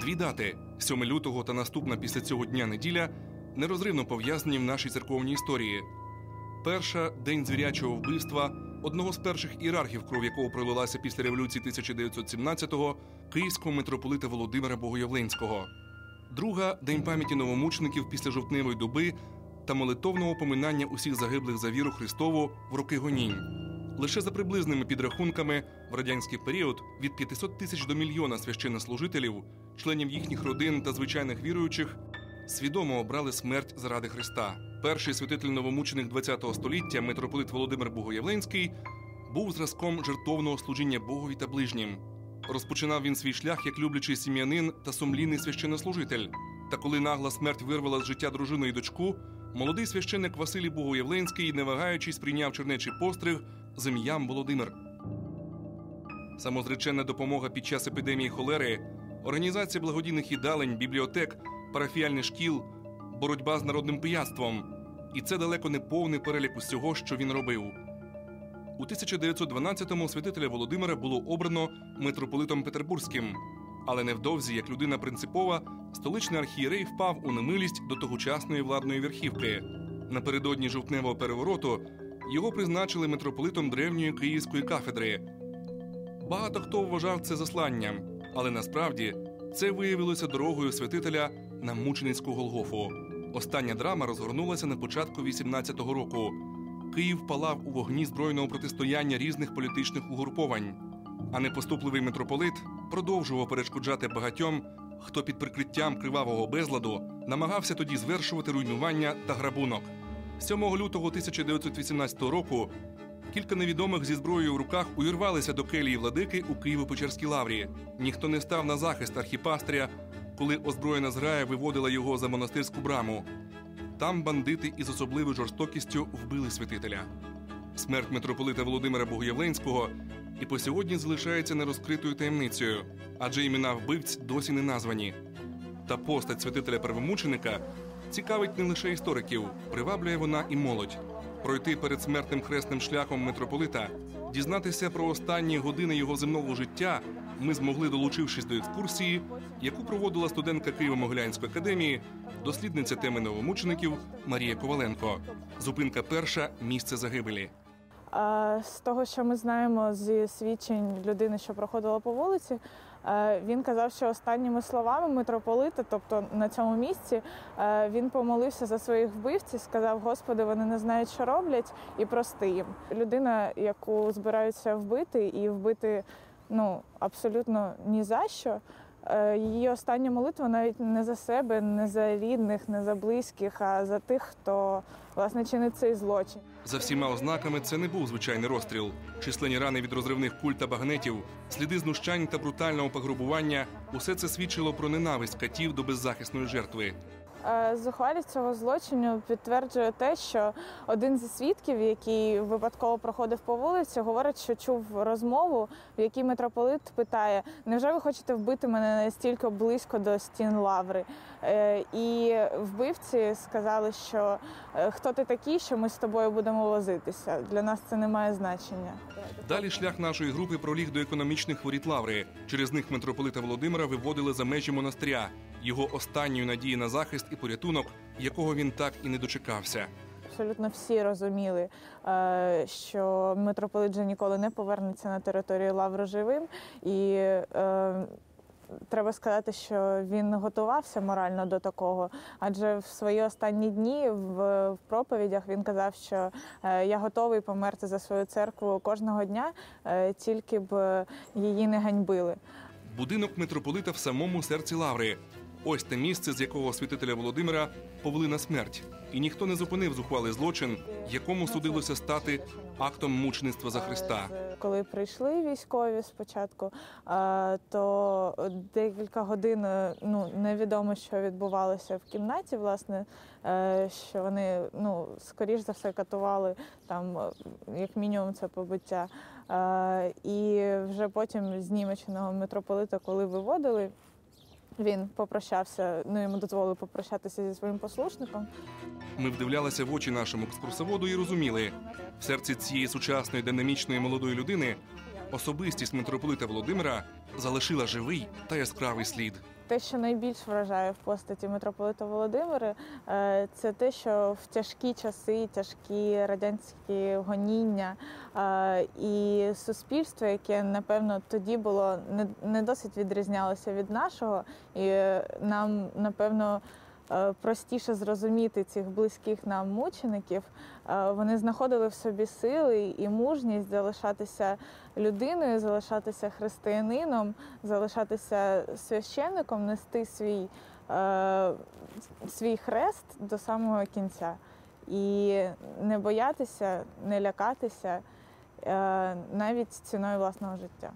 Дві дати 7 лютого та наступна після цього дня неділя нерозривно пов'язані в нашій церковній історії. Перша день звірячого вбивства одного з перших ієрархів, кров якого пролилася після революції 1917-го, київського митрополита Володимира Богоявленського. Друга день пам'яті новомучеників після жовтневої доби та молитовного поминання усіх загиблих за віру Христову в роки гонінь. Лише за приблизними підрахунками в радянський період від 500 тисяч до мільйона священнослужителів, членів їхніх родин та звичайних віруючих свідомо обрали смерть заради Христа. Перший святитель новомучених ХХ століття, митрополит Володимир Богоявленський, був зразком жертовного служіння Богові та ближнім. Розпочинав він свій шлях як люблячий сім'янин та сумлінний священнослужитель. Та коли нагла смерть вирвала з життя дружину і дочку, молодий священник Василій Богоявленський, не вагаючись, прийняв чернечий постриг з ім'ям Володимир. Самозреченна допомога під час епідемії холери, організація благодійних їдалень, бібліотек, парафіальних шкіл, боротьба з народним пияцтвом. І це далеко не повний перелік усього, що він робив. У 1912-му святителя Володимира було обрано митрополитом Петербурзьким, але невдовзі, як людина принципова, столичний архієрей впав у немилість до тогочасної владної верхівки. Напередодні жовтневого перевороту його призначили митрополитом древньої київської кафедри. Багато хто вважав це засланням, але насправді це виявилося дорогою святителя на мученицьку Голгофу. Остання драма розгорнулася на початку 18-го року. Київ палав у вогні збройного протистояння різних політичних угруповань. А непоступливий митрополит продовжував перешкоджати багатьом, хто під прикриттям кривавого безладу намагався тоді звершувати руйнування та грабунок. 7 лютого 1918 року кілька невідомих зі зброєю в руках увірвалися до келії владики у Києво-Печерській лаврі. Ніхто не став на захист архіпастря, коли озброєна зграя виводила його за монастирську браму. Там бандити із особливою жорстокістю вбили святителя. Смерть митрополита Володимира Богоявленського і по сьогодні залишається нерозкритою таємницею, адже імена вбивць досі не названі. Та постать святителя первомученика цікавить не лише істориків, приваблює вона і молодь. Пройти перед смертним хресним шляхом митрополита, дізнатися про останні години його земного життя ми змогли, долучившись до екскурсії, яку проводила студентка Києво-Могилянської академії, дослідниця теми новомучеників Марія Коваленко. Зупинка перша місце загибелі. З того, що ми знаємо зі свідчень людини, що проходила по вулиці, е, він казав, що останніми словами митрополита, тобто на цьому місці, е, він помолився за своїх вбивців, сказав: Господи, вони не знають, що роблять, і прости їм. Людина, яку збираються вбити, і вбити ну абсолютно ні за що. Е, її остання молитва навіть не за себе, не за рідних, не за близьких, а за тих, хто власне чинить цей злочин. За всіма ознаками це не був звичайний розстріл. Численні рани від розривних куль та багнетів, сліди знущань та брутального пограбування усе це свідчило про ненависть катів до беззахисної жертви. Е, Зухвалість цього злочину підтверджує те, що один зі свідків, який випадково проходив по вулиці, говорить, що чув розмову, в якій митрополит питає: Невже ви хочете вбити мене настільки близько до стін лаври? Е, І вбивці сказали, що е, хто ти такий, що ми з тобою будемо возитися. Для нас це не має значення. Далі шлях нашої групи проліг до економічних воріт лаври. Через них митрополита Володимира виводили за межі монастиря, його останньої надії на захист і порятунок, якого він так і не дочекався. Абсолютно всі розуміли, е, що митрополит вже ніколи не повернеться на територію Лаври живим, і е, треба сказати, що він готувався морально до такого. Адже в свої останні дні в, проповідях він казав, що е, я готовий померти за свою церкву кожного дня, тільки б її не ганьбили. Будинок митрополита в самому серці лаври. Ось те місце, з якого святителя Володимира повели на смерть, і ніхто не зупинив зухвалий злочин, якому судилося стати актом мучеництва за Христа. Коли прийшли військові спочатку, е, то декілька годин е, ну невідомо, що відбувалося в кімнаті, власне, е, що вони ну скоріш за все катували там, е, як мінімум, це побиття. Е, І вже потім з німеченого митрополита, коли виводили. Він попрощався, ну йому дозволили попрощатися зі своїм послушником. Ми вдивлялися в очі нашому екскурсоводу і розуміли, в серці цієї сучасної динамічної молодої людини особистість митрополита Володимира залишила живий та яскравий слід. Те, що найбільш вражає в постаті митрополита Володимира, е, це те, що в тяжкі часи, тяжкі радянські гоніння е, і суспільство, яке напевно тоді було не, досить відрізнялося від нашого, і нам напевно. Е, Простіше зрозуміти цих близьких нам мучеників, Е, вони знаходили в собі сили і мужність залишатися людиною, залишатися християнином, залишатися священником, нести свій, е, свій хрест до самого кінця. І не боятися, не лякатися навіть ціною власного життя.